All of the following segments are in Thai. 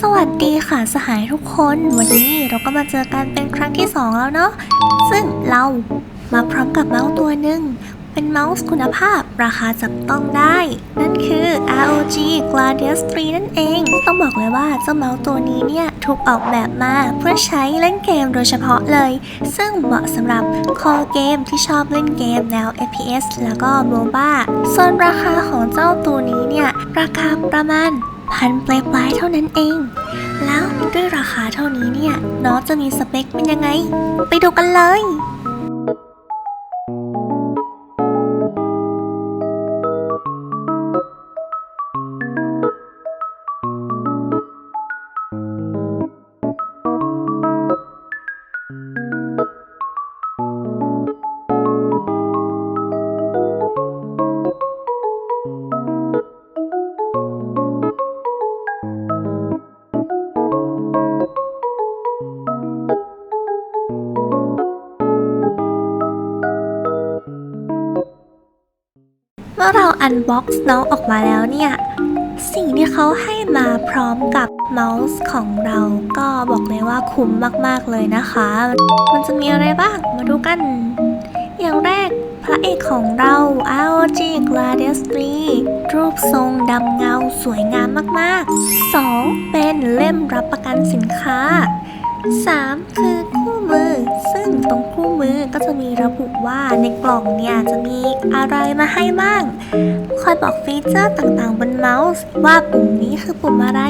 สวัสดีค่ะสหายทุกคน วันนี้เราก็มาเจอกันเป็นครั้งที่ 2 แล้วเนาะซึ่งเรามาพร้อมกับเมาส์ตัวหนึ่งเป็นเมาส์คุณภาพราคาจับต้องได้ นั่นคือ ROG Gladius 3 นั่นเอง ต้องบอกเลยว่าเจ้าเมาส์ตัวนี้เนี่ย ถูกออกแบบมาเพื่อใช้เล่นเกมโดยเฉพาะเลย ซึ่งเหมาะสำหรับคอเกมที่ชอบเล่นเกมแนว FPS แล้วก็ MOBA ส่วนราคาของเจ้าตัวนี้เนี่ย ราคาประมาณ พันปลายๆเท่านั้นเอง แล้วด้วยราคาเท่านี้เนี่ย น้องจะมีสเปคเป็นยังไง ไปดูกันเลย อันบ็อกซ์น้องออกมาแล้วเนี่ย สิ่งที่เขาให้มาพร้อมกับเมาส์ของเราก็บอกเลยว่าคุ้มมากๆเลยนะคะ มันจะมีอะไรบ้างมาดูกัน อย่างแรกพระเอกของเรา ROG Gladius 3รูปทรงดำเงาสวยงามมากๆ 2. เป็นเล่มรับประกันสินค้า 3. คือ คู่มือ ซึ่งตรงคู่มือก็จะมีระบุว่าในกล่องเนี่ยจะมีอะไรมาให้บ้าง คอยบอกฟีเจอร์ต่างๆบนเมาส์ ว่าปุ่มนี้คือปุ่มอะไร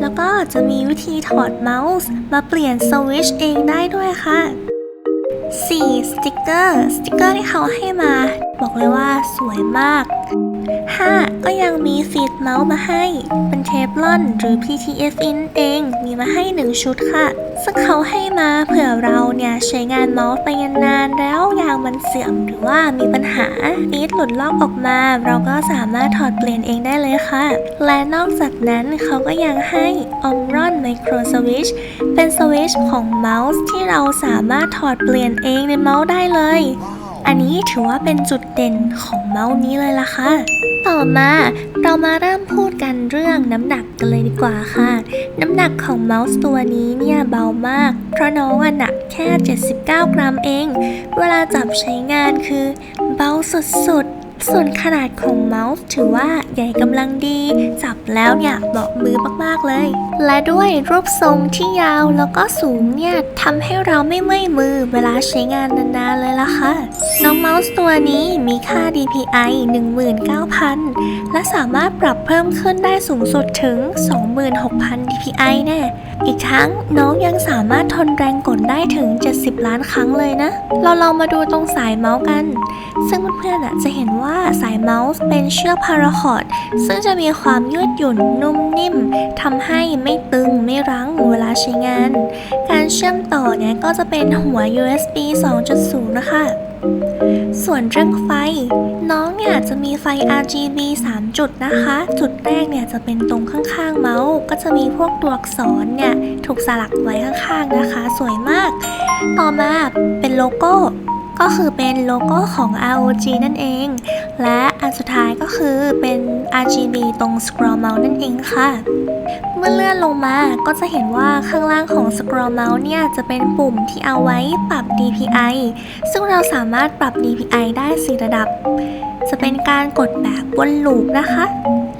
แล้วก็จะมีวิธีถอดเมาส์ มาเปลี่ยนสวิตชเองได้ด้วยค่ะ 4. สติกเกอร์ สติกเกอร์ที่เขาให้มา บอกเลยว่าสวยมาก 5. ก็ยังมีฟีดเมาส์มาให้ เป็นเทฟลอนหรือ PTFE นั่นเองมีมาให้ 1 ชุดค่ะ ซึ่งเขาให้มาเผื่อเราเนี่ยใช้งานเมาส์ไปนานๆแล้วยางมันเสื่อมหรือว่ามีปัญหาฟีดหลุดลอกออกมา เราก็สามารถถอดเปลี่ยนเองได้เลยค่ะ และนอกจากนั้นเขาก็ยังให้ Omron Micro Switch เป็นสวิตชของเมาส์ที่เราสามารถถอดเปลี่ยนเองในเมาส์ได้เลย อันนี้ถือว่าเป็นจุดเด่นของเมาส์นี้เลยล่ะค่ะ ต่อมาเรามาเริ่มพูดกันเรื่องน้ำหนักกันเลยดีกว่าค่ะ น้ำหนักของเมาส์ตัวนี้เนี่ยเบามาก เพราะน้องอะหนักแค่ 79 กรัมเอง เวลาจับใช้งานคือเบาสุดๆ ส่วนขนาดของเมาส์ถือว่าใหญ่กำลังดี จับแล้วเนี่ยเบามือมากๆเลย และด้วยรูปทรงที่ยาวแล้วก็สูงเนี่ยทำให้เราไม่เมื่อยมือเวลาใช้งานนานๆเลยล่ะค่ะ น้องเมาส์ตัวนี้มีค่า DPI 19,000 และสามารถปรับเพิ่มขึ้นได้สูงสุดถึง 26,000 DPI แน่อีกทั้งน้องยังสามารถทนแรงกดได้ถึง 70 ล้านครั้งเลยนะ เราลองมาดูตรงสายเมาส์กัน ซึ่งเพื่อนๆจะเห็นว่าสายเมาส์เป็นเชือกพาราคอร์ดซึ่งจะมีความยืดหยุ่นนุ่มนิ่มทำให้ไม่ตึงไม่รั้งเวลาใช้งาน การเชื่อมต่อเนี่ยก็จะเป็นหัว USB 2.0 นะคะส่วนเรื่องไฟ น้องเนี่ยจะมีไฟ RGB 3 จุดนะคะ จุดแรกเนี่ยจะเป็นตรงข้างๆเมาส์ก็จะมีพวกตัวอักษรเนี่ยถูกสลักไว้ข้างๆนะคะ สวยมาก ต่อมาเป็นโลโก้ ก็คือเป็นโลโก้ของ ROG นั่นเอง และอันสุดท้ายก็คือเป็น RGB ตรง scroll mouse นั่นเองค่ะ เมื่อเลื่อนลงมาก็จะเห็นว่าข้างล่างของ scroll mouse เนี่ยจะเป็นปุ่มที่เอาไว้ปรับ DPI ซึ่งเราสามารถปรับ DPI ได้ 4 ระดับ จะเป็นการกดแบบวนลูปนะคะ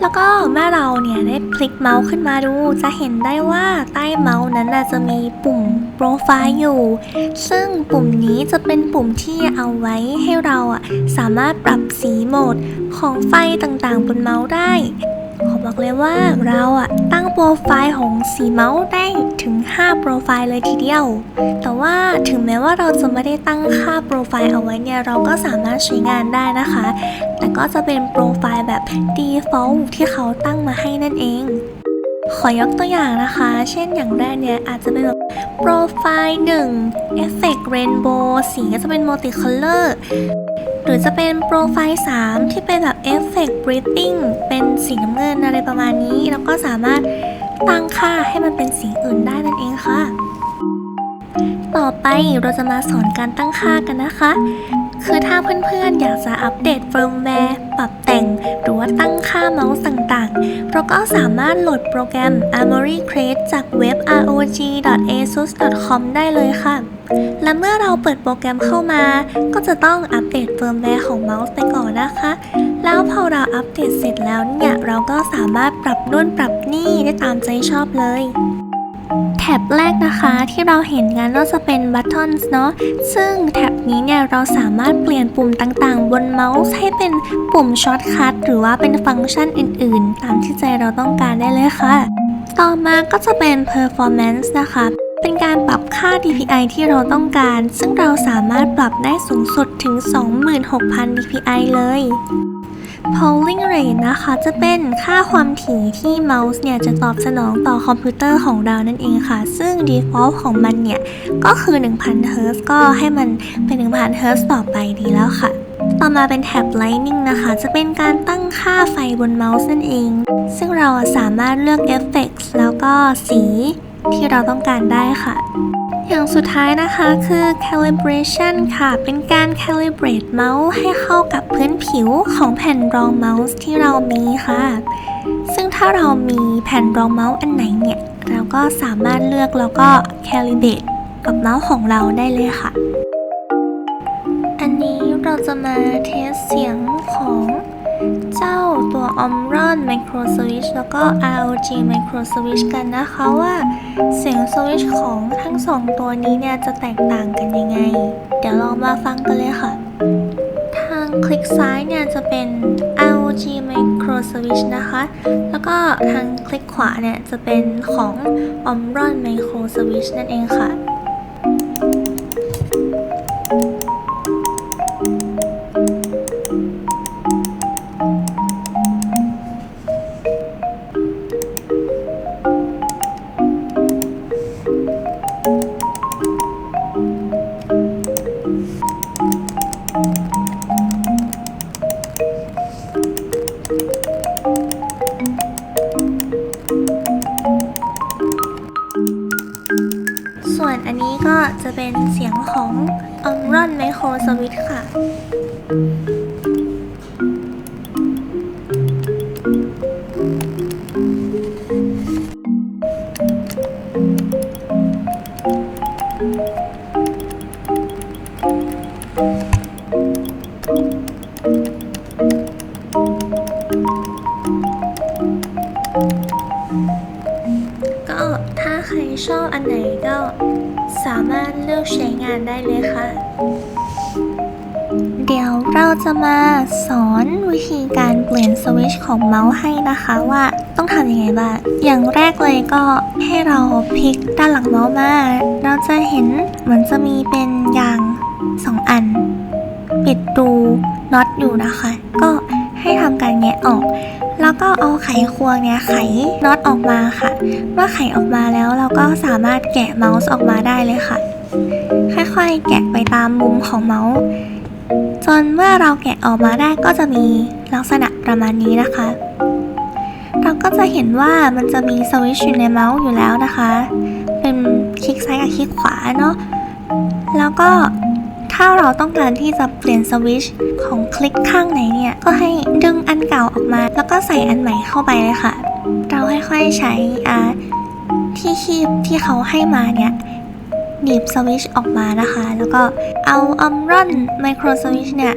แล้วก็เมื่อเราเนี่ยได้พลิกเมาส์ขึ้นมาดู จะเห็นได้ว่าใต้เมาส์นั้นจะมีปุ่มโปรไฟล์อยู่ ซึ่งปุ่มนี้จะเป็นปุ่มที่เอาไว้ให้เราสามารถปรับสีโหมดของไฟต่างๆบนเมาส์ได้ ขอบอกเลยว่าเราอะตั้งโปรไฟล์ของสีเมาส์ได้ถึง 5 โปรไฟล์เลยทีเดียว แต่ว่าถึงแม้ว่าเราจะไม่ได้ตั้งค่าโปรไฟล์เอาไว้เนี่ย เราก็สามารถใช้งานได้นะคะ แต่ก็จะเป็นโปรไฟล์แบบ default ที่เขาตั้งมาให้นั่นเอง ขอยกตัวอย่างนะคะ เช่นอย่างแรกเนี่ยอาจจะเป็นแบบโปรไฟล์1 Effect Rainbow สีก็จะเป็น Multicolor รือจะเป็นโปรไฟล์ 3 ที่เป็นแบบ Effect Breathing เป็นสีน้ำเงินอะไรประมาณนี้ แล้วก็สามารถตั้งค่าให้มันเป็นสีอื่นได้นั่นเองค่ะ ต่อไปเราจะมาสอนการตั้งค่ากันนะคะ คือถ้าเพื่อนๆ อยากจะอัปเดตเฟิร์มแวร์ปรับแต่ง หรือว่าตั้งค่าเมาส์ต่างๆ เราก็สามารถโหลดโปรแกรม Armory Crate จากเว็บ rog.asus.com ได้เลยค่ะ และเมื่อเราเปิดโปรแกรมเข้ามา ก็จะต้องอัปเดตเฟิร์มแวร์ของเมาส์ไปก่อนนะคะ แล้วพอเราอัปเดตเสร็จแล้วเนี่ยเราก็สามารถปรับนู่นปรับนี่ได้ตามใจชอบเลยแท็บแรกนะคะที่เราเห็นกันก็จะเป็น Buttons เนาะซึ่งแท็บนี้เนี่ยเราสามารถเปลี่ยนปุ่มต่างๆ บนเมาส์ให้เป็นปุ่มช็อตคัทหรือว่าเป็นฟังก์ชันอื่นๆ ตามที่ใจเราต้องการได้เลยค่ะ ต่อมาก็จะเป็น performance นะคะ เป็นการปรับค่า DPI ที่เราต้องการ ซึ่งเราสามารถปรับได้สูงสุดถึง 26,000 DPI เลย polling rate นะคะจะเป็นค่าความถี่ที่เมาส์เนี่ยจะตอบสนองต่อคอมพิวเตอร์ของเรานั่นเองค่ะ ซึ่ง default ของมันเนี่ย ก็คือ 1,000 Hz ก็ให้มันเป็น 1,000 Hz ต่อไปดีแล้วค่ะ ต่อมาเป็นแท็บ Lightning นะคะ จะเป็นการตั้งค่าไฟบนเมาส์นั่นเอง ซึ่งเราสามารถเลือก Effects แล้วก็สี ที่เราต้องการได้ค่ะ อย่างสุดท้ายนะคะคือ calibration ค่ะ เป็นการ calibrate เมาส์ให้เข้ากับพื้นผิวของแผ่นรองเมาส์ที่เรามีค่ะ ซึ่งถ้าเรามีแผ่นรองเมาส์อันไหนเนี่ย เราก็สามารถเลือกแล้วก็ calibrate กับเมาส์ของเราได้เลยค่ะ อันนี้เราจะมาเทสเสียงของ Omron Micro Switch แล้วก็ ROG Micro Switch กันนะคะว่า เสียงสวิชของทั้งสองตัวนี้เนี่ยจะแตกต่างกันยังไง เดี๋ยวลองมาฟังกันเลยค่ะ ทางคลิกซ้ายเนี่ยจะเป็น ROG Micro Switch นะคะ แล้วก็ทางคลิกขวาเนี่ยจะเป็นของ Omron Micro Switch นั่นเองค่ะ ส่วนอันนี้ก็จะเป็นเสียงของ Omron Micro Switch ค่ะก็ถ้าใครชอบอันไหนก็ สามารถเลือกใช้งานได้เลยค่ะ เดี๋ยวเราจะมาสอนวิธีการเปลี่ยนสวิตช์ของเมาส์ให้นะคะว่าต้องทำยังไงบ้าง อย่างแรกเลยก็ให้เราพลิกด้านหลังเมาส์มา เราจะเห็นเหมือนจะมีเป็นยางสองอัน ปิดรูน็อตอยู่นะคะ ก็ให้ทำการแงะออก แล้วก็เอาไขควงเนี่ยไขน็อตออกมาค่ะ เมื่อไขออกมาแล้วเราก็สามารถแกะเมาส์ออกมาได้เลยค่ะ ค่อยๆ แกะไปตามมุมของเมาส์ จนเมื่อเราแกะออกมาได้ก็จะมีลักษณะประมาณนี้นะคะ เราก็จะเห็นว่ามันจะมีสวิตช์อยู่ในเมาส์อยู่แล้วนะคะ เป็นคลิกซ้ายกับคลิกขวาเนาะแล้วก็ ถ้าเราต้องการที่จะเปลี่ยนสวิชของคลิกข้างไหนเนี่ย ก็ให้ดึงอันเก่าออกมา แล้วก็ใส่อันใหม่เข้าไปเลยค่ะ เราค่อยๆใช้อ่าที่คีบที่เขาให้มาเนี่ยหนีบสวิชออกมานะคะ แล้วก็เอาอัมรอนไมโครสวิชเนี่ย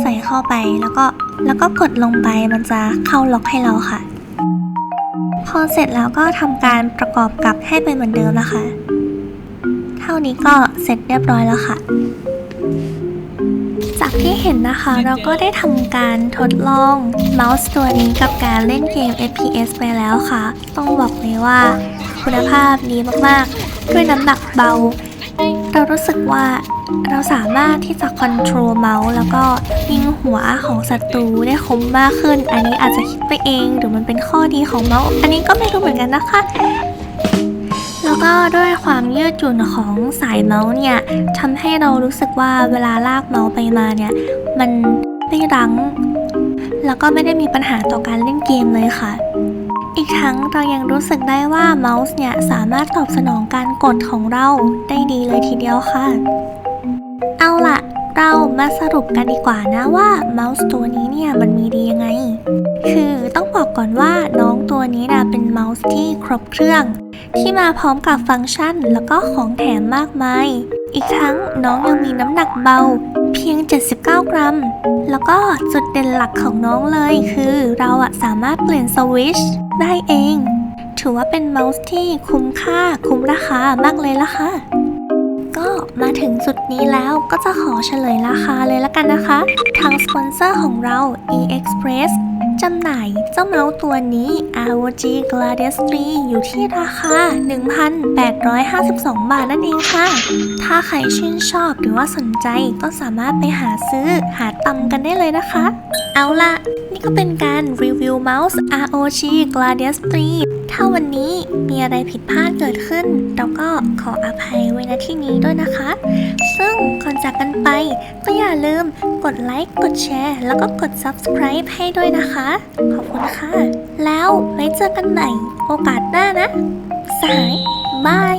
ใส่เข้าไปแล้วก็แล้วก็กดลงไปมันจะเข้าล็อกให้เราค่ะ พอเสร็จแล้วก็ทำการประกอบกลับให้เป็นเหมือนเดิมนะคะ เท่านี้ก็เสร็จเรียบร้อยแล้วค่ะ จากที่เห็นนะคะเราก็ได้ทำการทดลองเมาส์ตัวนี้กับการเล่นเกม FPS ไปแล้วค่ะ ต้องบอกเลยว่า คุณภาพดีมากๆ ด้วยน้ำหนักเบา เรารู้สึกว่าเราสามารถที่จะคอนโทรลเมาส์แล้วก็ยิงหัวของศัตรูได้คมมากขึ้น อันนี้อาจจะคิดไปเอง หรือมันเป็นข้อดีของเมาส์ อันนี้ก็ไม่รู้เหมือนกันนะคะ แล้วก็ด้วยความยืดหยุ่นของสายเมาส์เนี่ยทำให้เรารู้สึกว่าเวลาลากเมาส์ไปมาเนี่ย มันไม่รั้ง แล้วก็ไม่ได้มีปัญหาต่อการเล่นเกมเลยค่ะ อีกทั้งเรายังรู้สึกได้ว่าเมาส์เนี่ยสามารถตอบสนองการกดของเราได้ดีเลยทีเดียวค่ะ เอาล่ะ เรามาสรุปกันดีกว่านะว่าเมาส์ตัวนี้เนี่ยมันมีดียังไง คือต้องบอกก่อนว่าน้องตัวนี้นะเป็นเมาส์ที่ครบเครื่อง ที่มาพร้อมกับฟังก์ชันแล้วก็ของแถมมากมาย อีกทั้งน้องยังมีน้ำหนักเบาเพียง 79 กรัม แล้วก็จุดเด่นหลักของน้องเลยคือเราอะสามารถเปลี่ยนสวิชได้เอง ถือว่าเป็นเมาส์ที่คุ้มค่าคุ้มราคามากเลยละค่ะ ก็มาถึงจุดนี้แล้วก็จะขอเฉลยราคาเลยละกันนะคะ ทางสปอนเซอร์ของเรา eExpress จำหน่ายเจ้าเมาส์ตัวนี้ ROG Gladius 3 อยู่ที่ราคา 1,852 บาทนั่นเองค่ะ ถ้าใครชื่นชอบหรือว่าสนใจก็สามารถไปหาซื้อหาตำกันได้เลยนะคะ เอาล่ะ นี่ก็เป็นการรีวิวเมาส์ ROG Gladius 3 ถ้าวันนี้มีอะไรผิดพลาดเกิดขึ้น เราก็ขออภัยไว้ณที่นี้ด้วยนะคะ ซึ่งก่อนจากกันไป ก็อย่าลืมกดไลค์กดแชร์ แล้วก็กด subscribe ให้ด้วยนะคะ ขอบคุณค่ะ แล้วไว้เจอกันใหม่โอกาสหน้านะ สายบาย